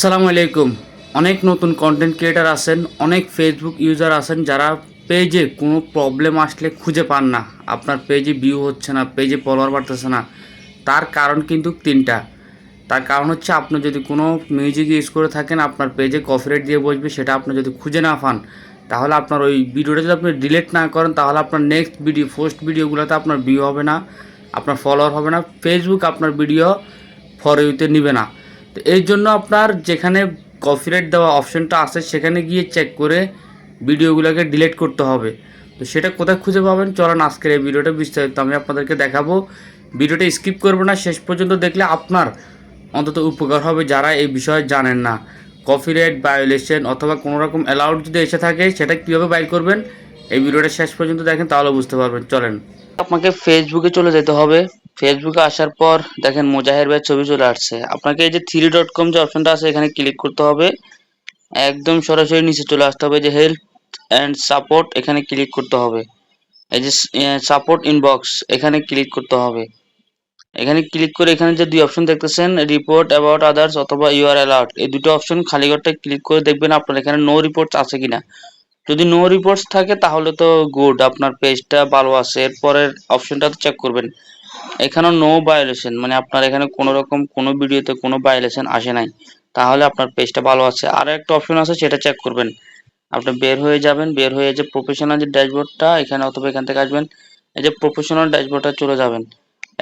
আসসালামু আলাইকুম। অনেক নতুন কন্টেন্ট ক্রিয়েটার আছেন, অনেক ফেসবুক ইউজার আছেন যারা পেজে কোনো প্রবলেম আসলে খুঁজে পান না। আপনার পেজে ভিউ হচ্ছে না পেজে ফলোয়ার বাড়তেছে না। তার কারণ কিন্তু তিনটা। তার কারণ হচ্ছে আপনি যদি কোনো মিউজিক ইউজ করে থাকেন, আপনার পেজে কপিরাইট দিয়ে বসবে, সেটা আপনি যদি খুঁজে না পান, তাহলে আপনার ওই ভিডিওটা যদি আপনি ডিলিট না করেন, তাহলে আপনার নেক্সট ভিডিও ফার্স্ট ভিডিওগুলোতে আপনার ভিউ হবে না, আপনার ফলোয়ার হবে না। ফেসবুক আপনার ভিডিও ফর ইউতে নিবে না। তো এই জন্য আপনার যেখানে কপিরাইট দেওয়া অপশনটা আছে, সেখানে গিয়ে চেক করে ভিডিওগুলোকে ডিলিট করতে হবে। তো সেটা কোথায় খুঁজে পাবেন? চলেন আজকের এই ভিডিওটা বিস্তারিত আমি আপনাদেরকে দেখাবো। ভিডিওটা স্কিপ করব না, শেষ পর্যন্ত দেখলে আপনার অন্তত উপকার হবে যারা এই বিষয়ে জানেন না। কপিরাইট ভায়োলেশন অথবা কোনো রকম অ্যালাউড যদি এসে থাকে, সেটা কীভাবে বাইর করবেন? এই ভিডিওটা শেষ পর্যন্ত দেখেন, তাহলে বুঝতে পারবেন। চলেন। আপনাকে ফেসবুকে চলে যেতে হবে। ফেসবুকে আসার পর দেখেন মোজাহের ভাইয়ের ছবি চলে আসছে। আপনাকে এই যে থ্রি ডট কম যে অপশনটা আছে, এখানে ক্লিক করতে হবে। একদম সরাসরি নিচে চলে আসতে হবে যে হেল্প অ্যান্ড সাপোর্ট এখানে ক্লিক করতে হবে। এই যে সাপোর্ট ইনবক্স এখানে ক্লিক করতে হবে। এখানে ক্লিক করে এখানে যে দুই অপশন দেখতেছেন রিপোর্ট অ্যাবাউট আদার্স অথবা ইউ আর অ্যালার্ট এই দুটো অপশন খালি ঘরটা ক্লিক করে দেখবেন আপনার এখানে নো রিপোর্টস আছে কিনা। যদি নো রিপোর্টস থাকে, তাহলে তো গুড আপনার পেজটা ভালো আছে। এরপরের অপশনটা তো চেক করবেন। এখানেও নো ভায়োলেশন মানে আপনার এখানে কোনো রকম কোনো ভিডিওতে কোনো ভায়োলেশন আসে নাই। তাহলে আপনার পেজটা ভালো আছে। আর একটা অপশন আছে, সেটা চেক করবেন। আপনি বের হয়ে যাবেন, বের হয়ে যে প্রফেশনাল যে ড্যাশবোর্ডটা এখানে অথবা এখান থেকে আসবেন, এই যে প্রফেশনাল ড্যাশবোর্ডটা চলে যাবেন।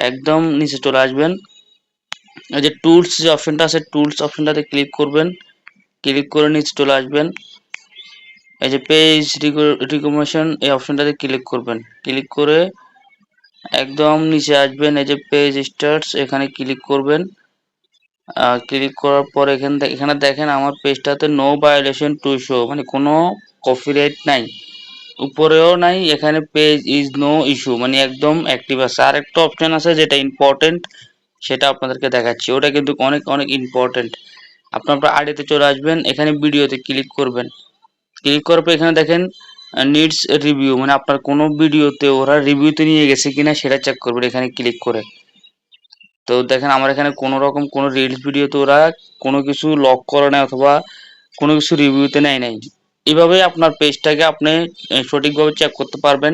একদম নিচে চলে আসবেন। এই যে টুলস যে অপশনটা আছে টুলস অপশনটাতে ক্লিক করবেন। ক্লিক করে নিচে চলে আসবেন। এই যে পেজ রিকমেশন এই অপশনটাতে ক্লিক করবেন। ক্লিক করে একদম নিচে আসবেন, এই যে পেজ স্টার্টস এখানে ক্লিক করবেন। ক্লিক করার পর এখান থেকে এখানে দেখেন আমার পেজটাতে নো ভায়োলেশন টু শো মানে কোনো কপিরাইট নাই। উপরেও নাই, এখানে পেজ ইজ নো ইস্যু মানে একদম অ্যাক্টিভ আছে। আর একটা অপশন আছে যেটা ইম্পর্টেন্ট সেটা আপনাদেরকে দেখাচ্ছি। ওটা কিন্তু অনেক অনেক ইম্পর্টেন্ট আপনার আইডিতে চলে আসবেন, এখানে ভিডিওতে ক্লিক করবেন। ক্লিক করার পর এখানে দেখেন নিডস রিভিউ মানে আপনার কোনো ভিডিওতে ওরা রিভিউতে নিয়ে গেছে কিনা সেটা চেক করবেন, এখানে ক্লিক করে। তো দেখেন, আমার এখানে কোনো রকম কোনো রিলস ভিডিওতে ওরা কোনো কিছু লক করে নেয় অথবা কোনো কিছু রিভিউতে নেয় নাই। এইভাবে আপনার পেজটাকে আপনি সঠিকভাবে চেক করতে পারবেন।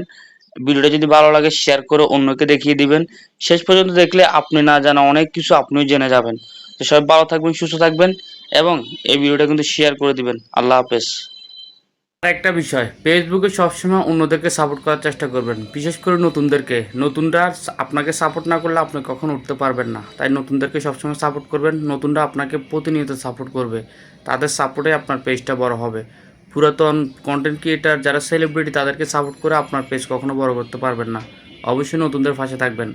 ভিডিওটা যদি ভালো লাগে শেয়ার করে অন্যকে দেখিয়ে দিবেন। শেষ পর্যন্ত দেখলে আপনি না জানা অনেক কিছু আপনিও জেনে যাবেন। তো সবাই ভালো থাকবেন, সুস্থ থাকবেন এবং এই ভিডিওটা কিন্তু শেয়ার করে দিবেন। আল্লাহ হাফেজ। একটা বিষয় ফেসবুকে সবসময় অন্যদেরকে সাপোর্ট করার চেষ্টা করবেন। বিশেষ করে নতুনদেরকে। নতুনরা আপনাকে সাপোর্ট না করলে আপনি কখনো উঠতে পারবেন না। তাই নতুনদেরকে সবসময় সাপোর্ট করবেন। নতুনরা আপনাকে প্রতিনিয়ত সাপোর্ট করবে। তাদের সাপোর্টে আপনার পেজটা বড় হবে। পুরাতন কন্টেন্ট ক্রিয়েটার যারা সেলিব্রিটি তাদেরকে সাপোর্ট করে আপনার পেজ কখনো বড় করতে পারবেন না। অবশ্যই নতুনদের পাশে থাকবেন।